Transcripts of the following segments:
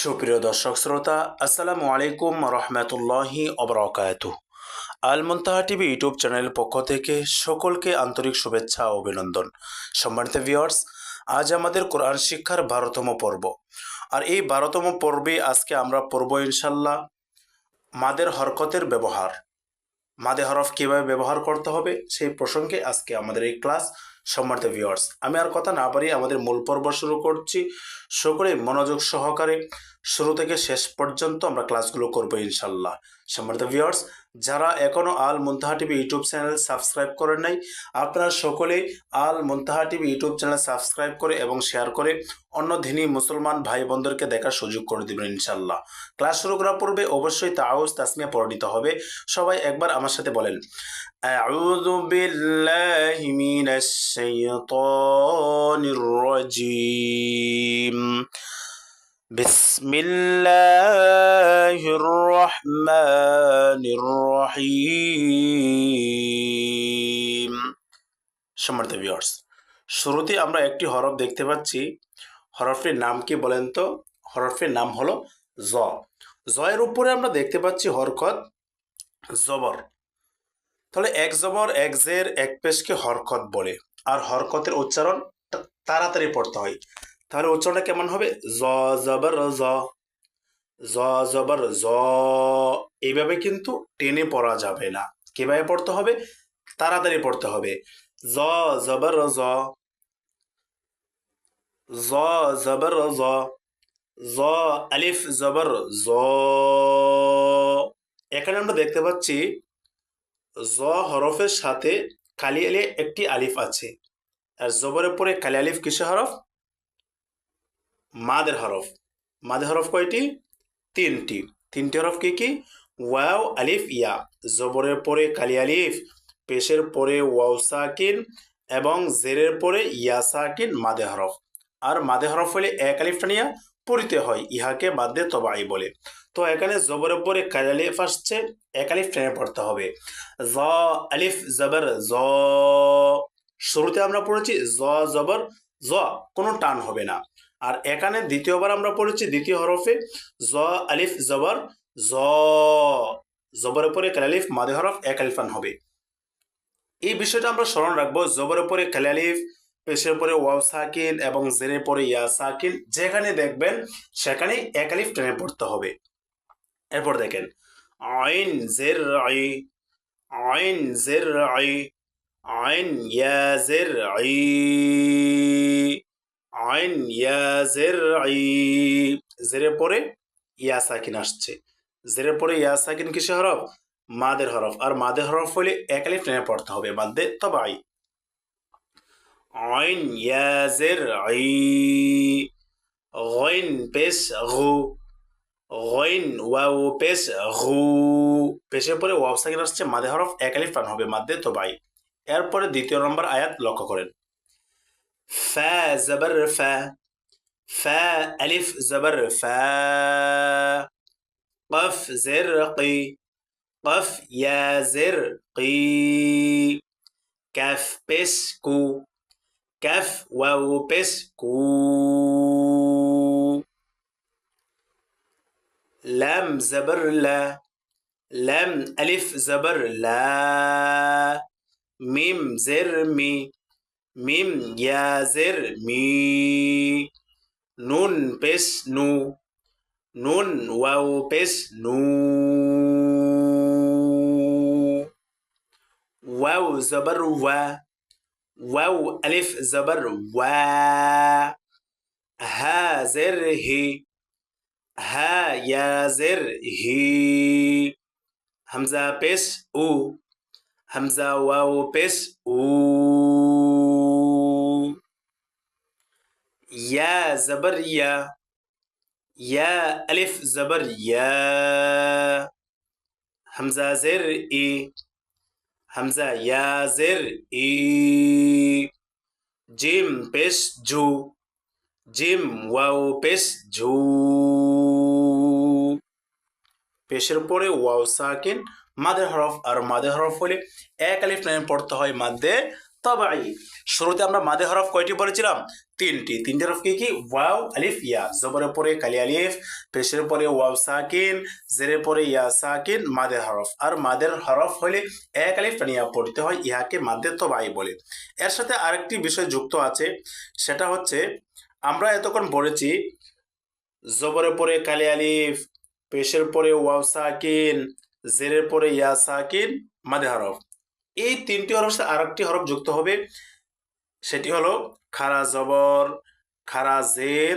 সুপ্রিয় দর্শক শ্রোতা, আসসালামু আলাইকুম রহমতুল্লাহি অবরকাত আল মুনতাহা টিভি ইউটিউব চ্যানেলের পক্ষ থেকে সকলকে আন্তরিক শুভেচ্ছা ও অভিনন্দন। সম্মানিত ভিউয়ার্স, আজ আমাদের কোরআন শিক্ষার বারোতম পর্ব। আর এই বারোতম পর্বে আজকে আমরা পড়ব ইনশাল্লাহ মাদের হরকতের ব্যবহার। মাদে হরফ কীভাবে ব্যবহার করতে হবে সেই প্রসঙ্গে আজকে আমাদের এই ক্লাস সম্মানিত ভিউয়ার্স আমি আর কথা না পারি আমাদের মূল পর্ব শুরু করছি। সকলে মনোযোগ সহকারে। শুরু থেকে শেষ পর্যন্ত আমরা ক্লাসগুলো করব ইনশাল্লাহ সম্মানিত ভিউয়ার্স যারা এখনও Al Muntaha TV YouTube channel subscribe করেন নাই, আপনারা সকলেই Al Muntaha TV YouTube channel subscribe করে এবং শেয়ার করে অন্য ধিনী মুসলমান ভাই বোনদেরকে দেখার সুযোগ করে দেবেন ইনশাল্লাহ ক্লাস শুরু করার পূর্বে অবশ্যই তাওস তাসমিয়া পড়ে নিতে হবে। সবাই একবার আমার সাথে বলেন। أعوذ بالله من الشيطان الرجيم بسم الله الرحمن الرحيم সম্মানিত ভিউয়ার্স শুরুতে আমরা একটি হরফ দেখতে পাচ্ছি হরফটির নাম কি বলেন তো হরফটির নাম হলো জ জয়ের উপরে আমরা দেখতে পাচ্ছি হরকত জবর তাহলে এক জবর, এক জের, এক পেশকে হরকত বলে। আর হরকতের উচ্চারণ তাড়াতাড়ি পড়তে হয়। তাহলে উচ্চারণটা কেমন হবে? জ, জবর, জ। জ, জবর, জ। এইভাবে কিন্তু টেনে পড়া যাবে না। কীভাবে পড়তে হবে? তাড়াতাড়ি পড়তে হবে। জ, জবর, জ। জ, জবর, জ। জ, আলিফ, জবর, জ। এখানে আমরা দেখতে পাচ্ছি জ হরফের সাথে কালি আলি একটি আলিফ আছে। আর জবরের পরে কালি আলিফ কিসে হরফ? মাদের হরফ। মাদের হরফ কয়টি? তিনটি। তিনটি হরফ কি কি? ওয়াও, আলিফ, ইয়া। জবরের পরে কালি আলিফ, পেশের পরে ওয়াও সাকিন এবং জেরের পরে ইয়া সাকিন মাদে হরফ। আর মাদে হরফ হলে এক আলিফটা নিয়ে পড়িতে হয়, ইহাকে মাদ্দে তবাই বলে। তো এখানে জবরের পরে কালি আলিফ আসছে, এক আলিফ টেনে পড়তে হবে। জ আলিফ জবর, জ শুরুতে আমরা পড়েছি, জ জবর, জ কোনো টান হবে না। আর এখানে দ্বিতীয়বার আমরা পড়েছি, দ্বিতীয় হরফে, জ আলিফ জবর, জ জবরের পরে কালালিফ মাদে হরফ এক আলিফান হবে। এই বিষয়টা আমরা স্মরণ রাখব জবরের পরে কালালিফ পেশের পরে ওয়াও সাকিন এবং জেরের পরে ইয়া সাকিন যেখানে দেখবেন সেখানে একালিফ টেনে পড়তে হবে। এরপর দেখেন, আইন জের আই, আইন জের আই, আইন ইয়া জের আই, আইন ইয়া জের আই। জেরের পরে ইয়া সাকিন আসছে। জেরের পরে ইয়া সাকিন কিসে হরফ? মাদের হরফ। আর মাদের হরফ হলে একালিফ টেনে পড়তে হবে মাদ্দে তবাই। আইন ইয়া জের আই গইন পেশ গু গইন ওয়াও পেশ গু পেশের পরে ওয়াও সাকিন আসছে মাদে হরফ এক আলিফ টান হবে মাদ্দে তবাই এরপরে দ্বিতীয় নম্বর আয়াত লক্ষ্য করেন ফা জবর ফা ফা আলিফ জবর ফা قف زرقي قف يا زرقي كف بسكو ক্যাফ ওয়াও পেস কু লাম জবর লা লাম আলিফ জবর লা মিম জের মি মিম ইয়া জের মি নুন পেস নু নুন ওয়াও পেস নু ওয়াও জবর واو ألف زبر وا ها زر هي ها يا زر هي همزة بس أو همزة واو بس أو يا زبر يا يا ألف زبر يا همزة زر إي হামজা ইয়াজের ই। জিম পেশ জু। জিম ওয়াও পেশ জু। পেশের পরে ওয়াও সাকিন মাদের হরফ আর মাদের হরফ হলে এক আলিফ লাইন পড়তে হয় মাদ্দে তবাই শুরুতে আমরা মাদে হরফ কয়টি বলেছিলাম তিনটি। তিনটি হরফ কি কি? ওয়াও, আলিফ, ইয়া। জবরের পরে কালি, আলিফ। পেশের পরে ওয়াও, সাকিন। জেরের পরে ইয়া, সাকিন। মাদের হরফ। আর মাদের হরফ হলে এক আলিফ টানিয়া পড়তে হয় ইহাকে মাদের তবাই বলে। এর সাথে আরেকটি বিষয় যুক্ত আছে, সেটা হচ্ছে আমরা এতক্ষণ বলেছি জবরের পরে কালি, আলিফ। পেশের পরে ওয়াও, সাকিন। জেরের পরে ইয়া, সাকিন। মাদে হরফ। এই তিনটি হরফ সাথে আরেকটি হরফ যুক্ত হবে। সেটি হলো খারা জবর, খারা জের,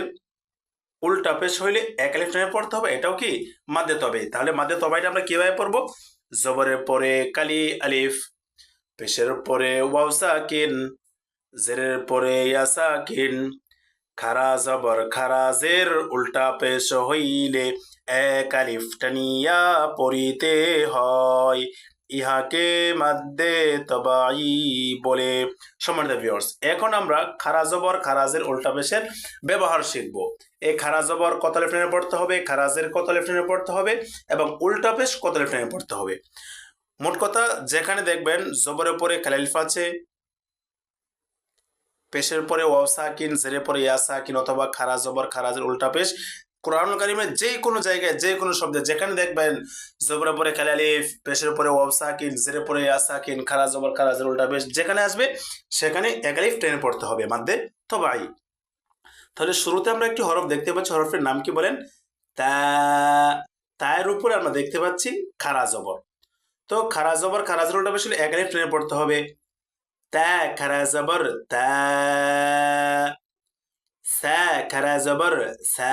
উল্টা পেশ হইলে এক আলিফ টানে পড়তে হবে। এটাও কি? মাদে তবে। তাহলে মাদে তবাইটা আমরা কীভাবে পড়ব? জবরের পরে কালি আলিফ, পেশের পরে ওয়াও সাকিন, জেরের পরে ইয়া সাকিন, খারা জবর, খারা জের, উল্টা পেশ হইলে এক আলিফ টানিয়া পড়িতে হয়। ইহাকে মাদ্দে তবাই বলে সম্মানিত ভিউয়ার্স এখন আমরা খারা জবর খারাজের উল্টা পেশের ব্যবহার শিখব। এই খারা জবর কত লেফটেনে পড়তে হবে, খারাজের কত লেফটেনে পড়তে হবে এবং উল্টা পেশ কত লেফটেনে পড়তে হবে। মোট কথা, যেখানে দেখবেন জবরের পরে কালিফ আছে, পেশের পরে ওয়াও সাকিন, জেরের পরে ইয়া সাকিন অথবা খারা জবর খারাজের উল্টা পেশ কোরআনুল কারিমের যে কোনো জায়গায় যে কোনো শব্দে, যেখানে দেখবেন জবরের পরে কালি আলিফ, পেশের পরে ওয়াও সাকিন, জেরের পরে ইয়া সাকিন খারা জবর খারাজের উল্টা পেশ যেখানে আসবে সেখানে এক আলিফ টেনে পড়তে হবে মাদ্দে তবাই। তাহলে শুরুতে আমরা একটি হরফ দেখতে পাচ্ছি হরফের নাম কি বলেন? তা, তায়ের উপরে আমরা দেখতে পাচ্ছি খারা জবর। তো খারা জবর খারাজের উল্টা পেশ হলে এক আলিফ টেনে পড়তে হবে। তা খারা জবর, তা সা খারা জবর সা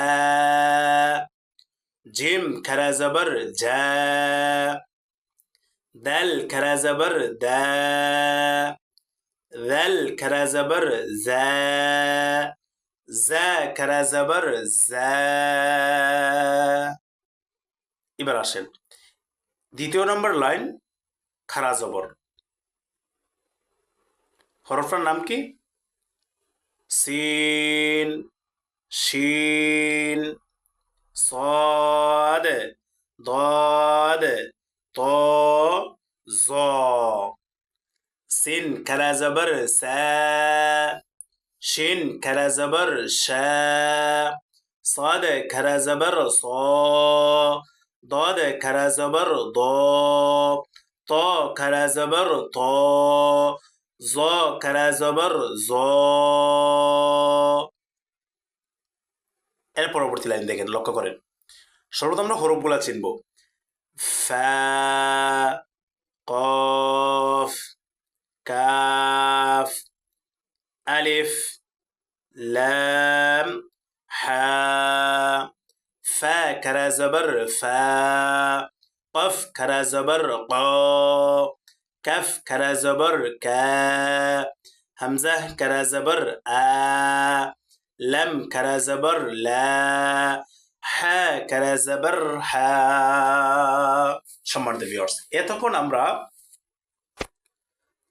জিম খারা জবর জা দাল খারা জবর দা ذل খারা জবর জা জা খারা জবর জা এবার আসেন। দ্বিতীয় নম্বর লাইন খারা জবর নাম কি? sin, şin, sad, dad, to, zo. Sin kara zabır sa, şin kara zabır şa, sad kara zabır so, dad kara zabır do, to kara zabır to, জ কারা জবর জ এর পরবর্তী লাইন দেখেন, লক্ষ্য করেন। সর্বপ্রথম আমরা হরফগুলা চিনব। ফা, কফ, কাফ, আলিফ, লাম, হা, ফা, কারা, জবর, ফা, কফ, কারা, জবর, ক। কাফ كرازبر জবর همزة كرازبر آ, لم كرازبر لا, ح كرازبر ح. হা دبيورس জবর হা সম্মানিত এতক্ষণ আমরা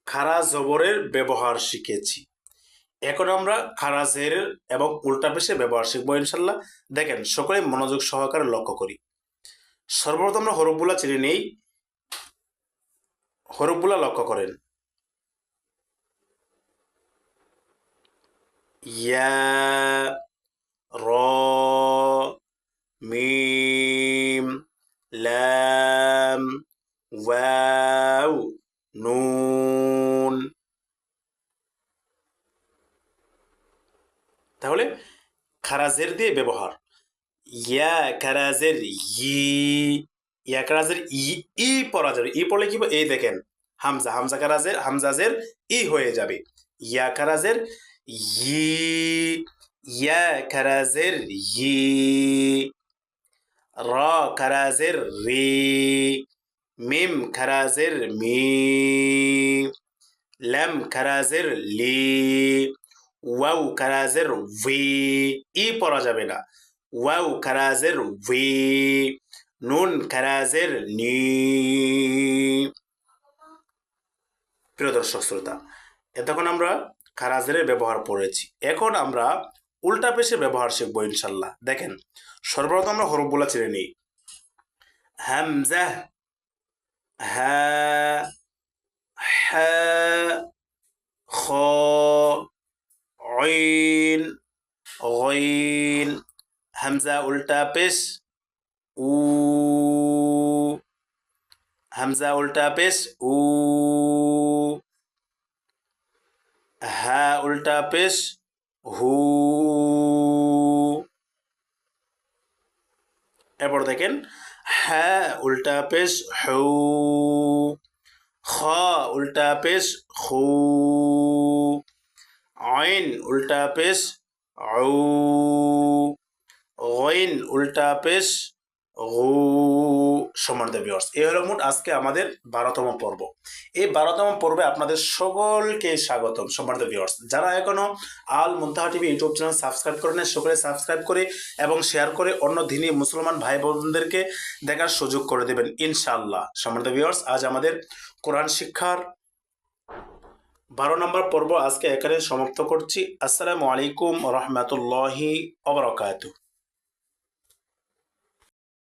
খারা জবরের ব্যবহার শিখেছি। এখন আমরা খারা এবং উল্টা পেশে ব্যবহার শিখব ইনশাল্লাহ। দেখেন সকলে মনোযোগ সহকারে লক্ষ্য করি। সর্বপ্রথম আমরা হরফগুলা চিনে নেই। হরফগুলা লক্ষ্য করেন। ইয়া, র, মিম ওয়াও, নুন। তাহলে খারাজের দিয়ে ব্যবহার। ইয়া, খারাজের ই ইয়া কারাজের ই ই পড়া যাবে। ই পড়লে কি? এই দেখেন, হামজা হামজা কারাজের হামজাজের ই হয়ে যাবে। ইয়া কারাজের ই, ইয়া কারাজের ই, র কারাজের রি, মিম খারাজের মি, লাম খারাজের লি, ওয়াও খারাজের ভি, ই পড়া যাবে না। ওয়াও খারাজের ভি নুন খারাজের নি প্রিয় দর্শক, শ্রোতা, এতক্ষণ আমরা খারাজের ব্যবহার পড়েছি। এখন আমরা উল্টা পেশে ব্যবহার শিখব ইনশাল্লাহ দেখেন, সর্বপ্রথম আমরা হরফগুলা চিনে নিই। হামজা, হা হা, খ, ঐন গইন হামজা উল্টা পেশ উ, হামজা উল্টা পেশ, উ, হা উল্টা পেশ, হু, এরপর দেখেন হ্যাঁ উল্টা পেশ, হু, খ উল্টা পেশ খু আইন উল্টা পেশ আউ গইন উল্টা পেশ সমান ভিউয়ার্স এই হলো মোট আজকে আমাদের বারোতম পর্ব। এই বারোতম পর্বে আপনাদের সকলকে স্বাগতম সম্মানিত ভিউয়ার্স যারা এখনও Al Muntaha TV YouTube channel subscribe করে নেন সকলে সাবস্ক্রাইব করে এবং শেয়ার করে অন্য দিনী মুসলমান ভাই বোনদেরকে দেখার সুযোগ করে দেবেন, ইনশাআল্লাহ। সম্মানিত ভিউয়ার্স আজ আমাদের কোরআন শিক্ষার বারো নম্বর পর্ব আজকে এখানে সমাপ্ত করছি। আসসালামু আলাইকুম রহমতুল্লাহি অবরকাত